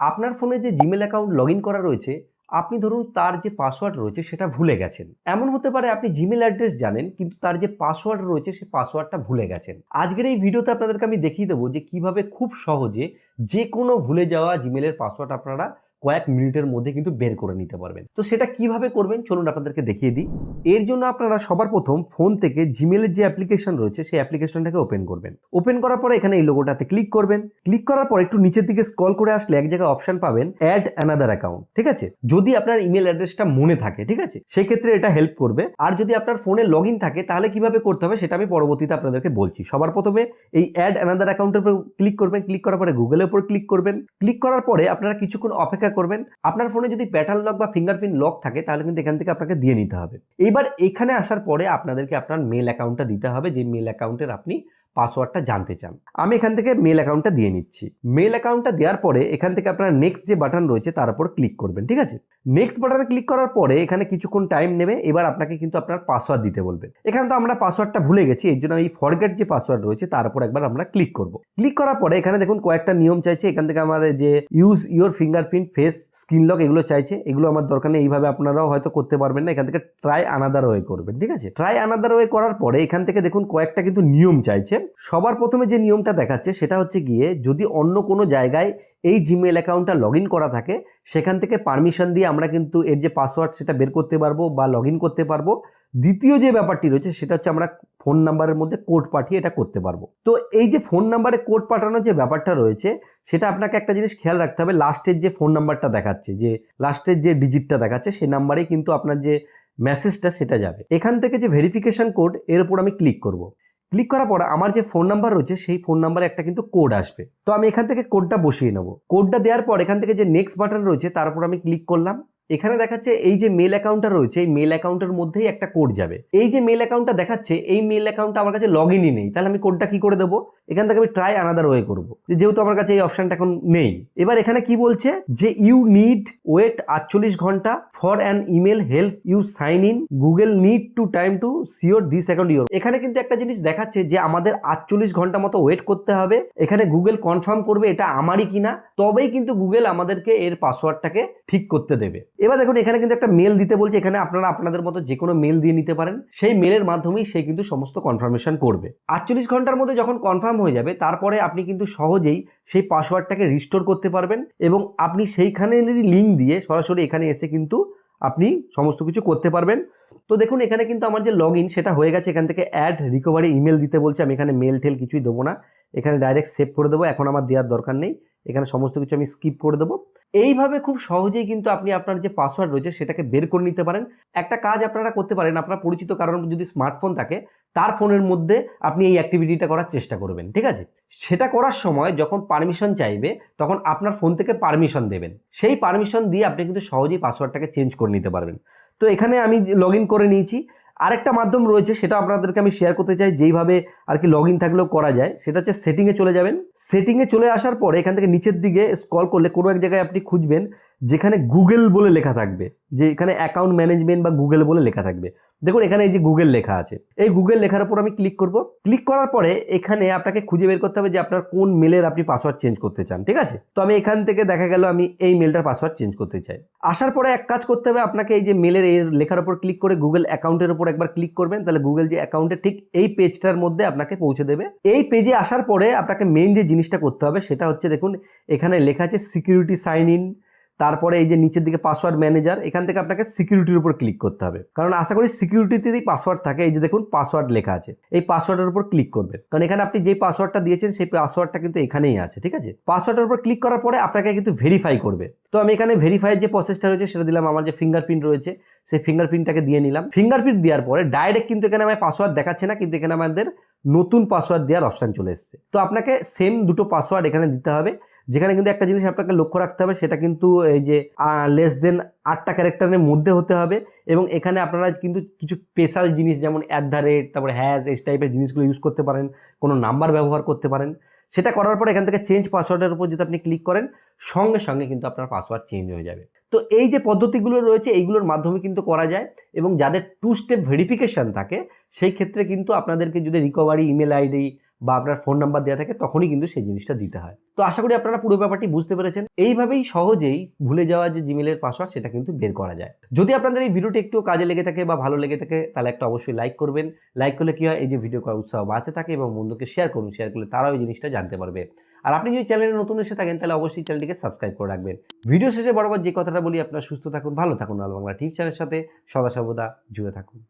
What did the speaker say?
আপনার ফোনে যে জিমেল অ্যাকাউন্ট লগ করা রয়েছে, আপনি ধরুন তার যে পাসওয়ার্ড রয়েছে সেটা ভুলে গেছেন। এমন হতে পারে আপনি জিমেল অ্যাড্রেস জানেন, কিন্তু তার যে পাসওয়ার্ড রয়েছে সে পাসওয়ার্ডটা ভুলে গেছেন। আজকের এই ভিডিওতে আপনাদেরকে আমি দেখিয়ে দেবো যে কীভাবে খুব সহজে যে কোনো ভুলে যাওয়া জিমেলের পাসওয়ার্ড আপনারা কয়েক মিনিটের মধ্যে কিন্তু বের করে নিতে পারবেন। তো সেটা কীভাবে করবেন? চলুন আপনাদেরকে দেখিয়ে দিই। এর জন্য আপনারা সবার প্রথম ফোন থেকে জিমেলের যে অ্যাপ্লিকেশন রয়েছে, সেই অ্যাপ্লিকেশনটাকে ওপেন করবেন। ওপেন করার পরে এখানে এই লোগোটাতে ক্লিক করবেন। ক্লিক করার পর একটু নিচের দিকে স্ক্রল করে আসলে এক জায়গায় অপশন পাবেন অ্যাড অ্যানাদার অ্যাকাউন্ট ঠিক আছে? যদি আপনার ইমেল অ্যাড্রেসটা মনে থাকে, ঠিক আছে? সেক্ষেত্রে এটা হেল্প করবে। আর যদি আপনার ফোনে লগ ইন থাকে, তাহলে কীভাবে করতে হবে সেটা আমি পরবর্তীতে আপনাদেরকে বলছি। সবার প্রথমে এই অ্যাড অ্যানাদার অ্যাকাউন্টের উপর ক্লিক করবেন। ক্লিক করার পরে গুগলের উপর ক্লিক করবেন। ক্লিক করার পরে আপনারা কিছুক্ষণ অপেক্ষা করবেন। আপনার ফোনে যদি প্যাটার্ন লক বা ফিঙ্গারপ্রিন্ট লক থাকে, তাহলে কিন্তু এখান থেকে আপনাকে দিয়ে নিতে হবে। এবার এখানে আসার পরে আপনাদেরকে আপনার মেল অ্যাকাউন্টটা দিতে হবে, যে মেল অ্যাকাউন্টের আপনি পাসওয়ার্ডটা জানতে চান। আমি এখান থেকে মেল অ্যাকাউন্টটা দিয়ে নিচ্ছি। মেল অ্যাকাউন্টটা দেওয়ার পরে এখান থেকে আপনার নেক্সট যে বাটন রয়েছে তার উপর ক্লিক করবেন, ঠিক আছে? নেক্সট বাটনে ক্লিক করার পরে এখানে কিছুক্ষণ টাইম নেবে, এবার আপনাকে কিন্তু আপনার পাসওয়ার্ড দিতে বলবে। এখানে তো আমরা পাসওয়ার্ডটা ভুলে গেছি, এর জন্য এই ফরগেট যে পাসওয়ার্ড রয়েছে তার উপর একবার আমরা ক্লিক করব। ক্লিক করার পরে এখানে দেখুন কয়েকটা নিয়ম চাইছে, এখান থেকে আমার যে use your fingerprint face screen lock এগুলো চাইছে, এগুলো আমার দরকার নেই, এইভাবে আপনারাও হয়তো করতে পারবেন না, এখান থেকে ট্রাই আনাদার ওয়ে করবেন, ঠিক আছে? ট্রাই আনাদার ওয়ে করার পরে এখান থেকে দেখুন কয়েকটা কিন্তু নিয়ম চাইছে সবার প্রথমে যে নিয়মটা দেখাচ্ছে সেটা হচ্ছে গিয়ে যদি অন্য কোনো জায়গায় এই জিমেল অ্যাকাউন্টটা লগ করা থাকে, সেখান থেকে পারমিশন দিয়ে আমরা কিন্তু এর যে পাসওয়ার্ড সেটা বের করতে পারব বা লগ করতে পারব। দ্বিতীয় যে ব্যাপারটি রয়েছে সেটা হচ্ছে আমরা ফোন নাম্বারের মধ্যে কোড পাঠিয়ে এটা করতে পারব। তো এই যে ফোন নাম্বারে কোড পাঠানোর যে ব্যাপারটা রয়েছে, সেটা আপনাকে একটা জিনিস খেয়াল রাখতে হবে লাস্টের যে ফোন নাম্বারটা দেখাচ্ছে, যে লাস্টের যে ডিজিটটা দেখাচ্ছে সেই নাম্বারেই কিন্তু আপনার যে মেসেজটা সেটা যাবে। এখান থেকে যে ভেরিফিকেশন কোড এর উপর আমি ক্লিক করব। ক্লিক করার পর আমার যে ফোন নাম্বার রয়েছে, সেই ফোন নাম্বারে একটা কিন্তু কোড আসবে। তো আমি এখান থেকে কোডটা বসিয়ে নেব। কোডটা দেওয়ার পর এখান থেকে যে নেক্সট বাটন রয়েছে, তার উপর আমি ক্লিক করলাম। এখানে দেখাচ্ছে এই যে মেল অ্যাকাউন্টটা রয়েছে, এই মেল অ্যাকাউন্টের মধ্যেই একটা কোড যাবে। এই যে মেল অ্যাকাউন্টটা দেখাচ্ছে, এই মেল অ্যাকাউন্টটা আমার কাছে লগ ইনই নেই। তাহলে আমি কোডটা কি করে দেবো? এখান থেকে আমি ট্রাই আনাদার ওয়ে করব। যেহেতু আমার কাছে এই অপশনটা এখন নেই। এবার এখানে কি বলছে? যে ইউ নিড ওয়েট আটচল্লিশ ঘণ্টা for an email help you sign in Google need to time to sure this account your এখানে কিন্তু একটা জিনিস দেখাচ্ছে যে আমাদের আটচল্লিশ ঘণ্টা মতো ওয়েট করতে হবে। এখানে গুগল কনফার্ম করবে এটা আমারই কিনা, তবেই কিন্তু গুগল আমাদেরকে এর পাসওয়ার্ডটাকে ঠিক করতে দেবে। এবার দেখুন, এখানে কিন্তু একটা মেল দিতে বলছে। এখানে আপনারা আপনাদের মতো যে কোনো মেল দিয়ে নিতে পারেন। সেই মেলের মাধ্যমেই সে কিন্তু সমস্ত কনফার্মেশন করবে। আটচল্লিশ ঘণ্টার মধ্যে যখন কনফার্ম হয়ে যাবে, তারপরে আপনি কিন্তু সহজেই সেই পাসওয়ার্ডটাকে রিস্টোর করতে পারবেন এবং আপনি সেইখানেরই লিঙ্ক দিয়ে সরাসরি এখানে এসে কিন্তু আপনি সমস্ত কিছু করতে পারবেন। তো দেখুন, এখানে কিন্তু আমার যে লগ সেটা হয়ে গেছে। এখান থেকে অ্যাড রিকভারি ইমেল দিতে বলছে। আমি এখানে মেল টেল কিছুই দেবো না। এখানে ডাইরেক্ট সেভ করে দেবো। এখন আমার দেওয়ার দরকার নেই। এখানে সমস্ত কিছু আমি স্কিপ করে দেবো। এইভাবে খুব সহজেই কিন্তু আপনি আপনার যে পাসওয়ার্ড রয়েছে সেটাকে বের করে নিতে পারেন। একটা কাজ আপনারা করতে পারেন, আপনার পরিচিত কারণ যদি স্মার্টফোন থাকে, তার ফোনের মধ্যে আপনি এই অ্যাক্টিভিটিটা করার চেষ্টা করবেন, ঠিক আছে? সেটা করার সময় যখন পারমিশন চাইবে, তখন আপনার ফোন থেকে পারমিশন দেবেন। সেই পারমিশন দিয়ে আপনি কিন্তু সহজেই পাসওয়ার্ডটাকে চেঞ্জ করে নিতে পারবেন। তো এখানে আমি লগ করে নিয়েছি। আরেকটা মাধ্যম রয়েছে, সেটা আপনাদেরকে আমি শেয়ার করতে চাই, যেইভাবে আর কি লগ ইন থাকলেও করা যায়, সেটা হচ্ছে সেটিংয়ে চলে যাবেন। সেটিংয়ে চলে আসার পরে এখান থেকে নিচের দিকে স্কল করলে কোনো এক জায়গায় আপনি খুঁজবেন যেখানে গুগল বলে লেখা থাকবে, যে এখানে অ্যাকাউন্ট ম্যানেজমেন্ট বা গুগল বলে লেখা থাকবে। দেখুন, এখানে এই যে গুগল লেখা আছে, এই গুগল লেখার উপর আমি ক্লিক করব। ক্লিক করার পরে এখানে আপনাকে খুঁজে বের করতে হবে যে আপনার কোন মেলের আপনি পাসওয়ার্ড চেঞ্জ করতে চান, ঠিক আছে? তো আমি এখান থেকে দেখা গেল আমি এই মেলটার পাসওয়ার্ড চেঞ্জ করতে চাই। আসার পরে এক কাজ করতে হবে, আপনাকে এই যে মেলের এই লেখার উপর ক্লিক করে গুগল অ্যাকাউন্টের উপর একবার ক্লিক করবেন, তাহলে গুগল যে অ্যাকাউন্টে ঠিক এই পেজটার মধ্যে আপনাকে পৌঁছে দেবে। এই পেজে আসার পরে আপনাকে মেন যে জিনিসটা করতে হবে, সেটা হচ্ছে দেখুন, এখানে লেখা আছে সিকিউরিটি সাইন ইন তারপরে এই যে নিচের দিকে পাসওয়ার্ড ম্যানেজার এখান থেকে আপনাকে সিকিউরিটির উপর ক্লিক করতে হবে। কারণ আশা করি সিকিউরিটিতেই পাসওয়ার্ড থাকে, এই যে দেখুন পাসওয়ার্ড লেখা আছে। এই পাসওয়ার্ডের উপর ক্লিক করবেন। কারণ এখানে আপনি যে পাসওয়ার্ডটা দিয়েছেন, সেই পাসওয়ার্ডটা কিন্তু এখানেই আছে, ঠিক আছে? পাসওয়ার্ডের উপর ক্লিক করার পরে আপনাকে কিন্তু ভেরিফাই করবে। তো আমি এখানে ভেরিফাইয়ের যে প্রসেসটা রয়েছে, সেটা দিলাম, আমার যে ফিঙ্গারপ্রিন্ট রয়েছে, সেই ফিঙ্গারপ্রিন্টটাকে দিয়ে নিলাম। ফিঙ্গারপ্রিন্ট দেওয়ার পরে ডাইরেক্ট কিন্তু এখানে আমার পাসওয়ার্ড দেখাচ্ছে না, কিন্তু এখানে আমাদের নতুন পাসওয়ার্ড দেওয়ার অপশান চলে এসছে। তো আপনাকে সেম দুটো পাসওয়ার্ড এখানে দিতে হবে। যেখানে কিন্তু একটা জিনিস আপনাকে লক্ষ্য রাখতে হবে, সেটা কিন্তু এই যে লেস দেন আটটা ক্যারেক্টারের মধ্যে হতে হবে এবং এখানে আপনারা কিন্তু কিছু স্পেশাল জিনিস যেমন অ্যাট দ্য রেট তারপরে হ্যাজ এই টাইপের জিনিসগুলো ইউজ করতে পারেন, কোনো নাম্বার ব্যবহার করতে পারেন। সেটা করার পর এখান থেকে চেঞ্জ পাসওয়ার্ডের উপর যদি আপনি ক্লিক করেন, সঙ্গে সঙ্গে কিন্তু আপনার পাসওয়ার্ড চেঞ্জ হয়ে যাবে। তো এই যে পদ্ধতিগুলো রয়েছে, এইগুলোর মাধ্যমে কিন্তু করা যায় এবং যাদের টু স্টেপ ভেরিফিকেশান থাকে, সেই ক্ষেত্রে কিন্তু আপনাদেরকে যদি রিকভারি ইমেল আইডি বা আপনার ফোন নাম্বার দেওয়া থাকে, তখনই কিন্তু সেই জিনিসটা দিতে হয়। তো আশা করি আপনারা পুরো ব্যাপারটি বুঝতে পেরেছেন। এইভাবেই সহজেই ভুলে যাওয়া যে জিমেলের পাসওয়ার্ড সেটা কিন্তু বের করা যায়। যদি আপনাদের এই ভিডিওটি একটু কাজে লেগে থাকে বা ভালো লেগে থাকে, তাহলে একটা অবশ্যই লাইক করবেন। লাইক করলে কি হয়? এই যে ভিডিও করার উৎসাহ বাড়তে থাকে এবং বন্ধুকে শেয়ার করুন। শেয়ার করলে তারাও এই জিনিসটা জানতে পারবে। আর আপনি যদি চ্যানেলে নতুন এসে থাকেন, তাহলে অবশ্যই চ্যানেলটিকে সাবস্ক্রাইব করে রাখবেন। ভিডিও শেষে বরাবর যে কথাটা বলি, আপনারা সুস্থ থাকুন, ভালো থাকুন। আল বাংলা টিভি চ্যানেলের সাথে সদা সর্বদা জুড়ে থাকুন।